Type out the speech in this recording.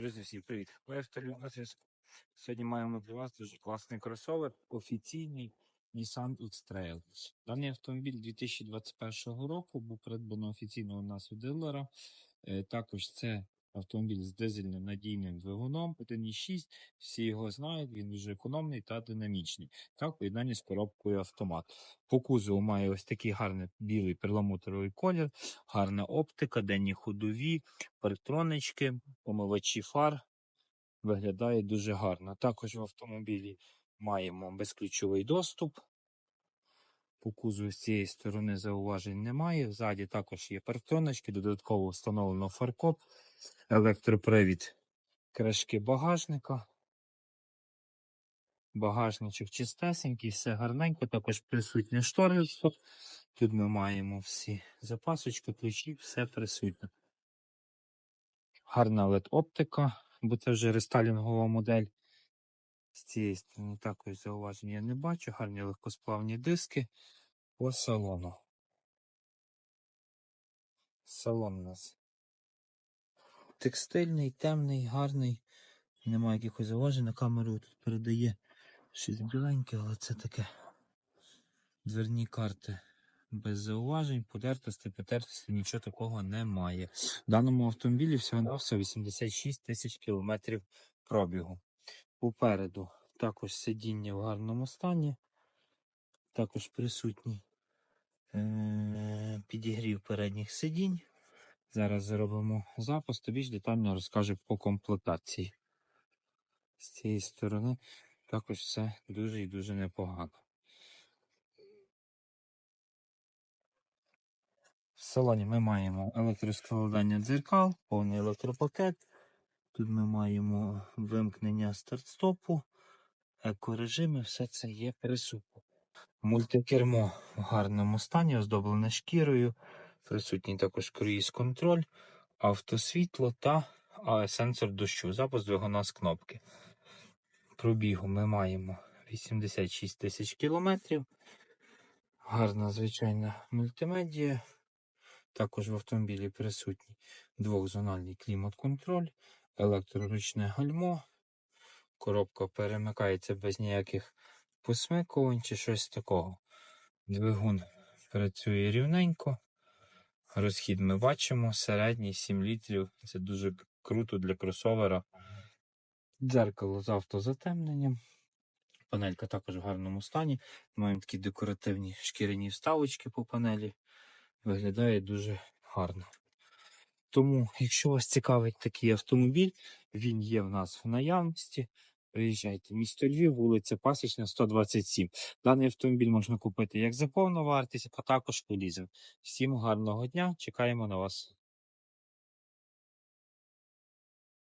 Друзі, всім привіт! Сьогодні маємо для вас дуже класний кросовер, офіційний Nissan X-Trail. Даний автомобіль 2021 року був придбано офіційно у нас у дилера. Е, Також це автомобіль з дизельним надійним двигуном 1.6. Всі його знають, він дуже економний та динамічний. Та поєднання з коробкою автомат. По кузову має ось такий гарний білий перламутровий колір, гарна оптика, денні ходові, парктронички, помивачі фар. Виглядає дуже гарно. Також в автомобілі маємо безключовий доступ. По кузову з цієї сторони зауважень немає. Ззаді також є парктронички, додатково встановлено фаркоп, електропривід кришки багажника. Багажничок чистесенький, все гарненько, також присутнє шторництво. Тут ми маємо всі запасочки, ключі, все присутнє. Гарна LED-оптика, бо це вже рестайлінгова модель. З цієї сторони також зауважень я не бачу. Гарні легкосплавні диски по салону. Салон у нас текстильний, темний, гарний. Немає якихось зауважень. На камеру тут передає щось біленьке, але це таке. Дверні карти без зауважень, подертості, потертості, нічого такого немає. В даному автомобілі всього на все 86 тисяч кілометрів пробігу. Попереду також сидіння в гарному стані, також присутній е- підігрів передніх сидінь. Зараз зробимо запуск, то більш детально розкажу по комплектації. З цієї сторони також все дуже і дуже непогано. В салоні ми маємо електроскладання дзеркал, повний електропакет. Тут ми маємо вимкнення старт-стопу, екорежими, все це є присутнє. Мультикермо в гарному стані, оздоблене шкірою. Присутній також круїз-контроль, автосвітло та сенсор дощу. Запуск двигуна з кнопки. Пробігу ми маємо 86 тисяч кілометрів. Гарна звичайна мультимедія. Також в автомобілі присутній двохзональний клімат-контроль, електроручне гальмо. Коробка перемикається без ніяких посмикувань чи щось такого. Двигун працює рівненько. Розхід ми бачимо, середній 7 літрів. Це дуже круто для кросовера. Дзеркало з автозатемненням. Панелька також в гарному стані. Маємо такі декоративні шкіряні вставочки по панелі. Виглядає дуже гарно. Тому, якщо вас цікавить такий автомобіль, він є в нас в наявності. Приїжджайте, місто Львів, вулиця Пасічна, 127. Даний автомобіль можна купити як за повну вартість, а також по лізинг. Всім гарного дня, чекаємо на вас.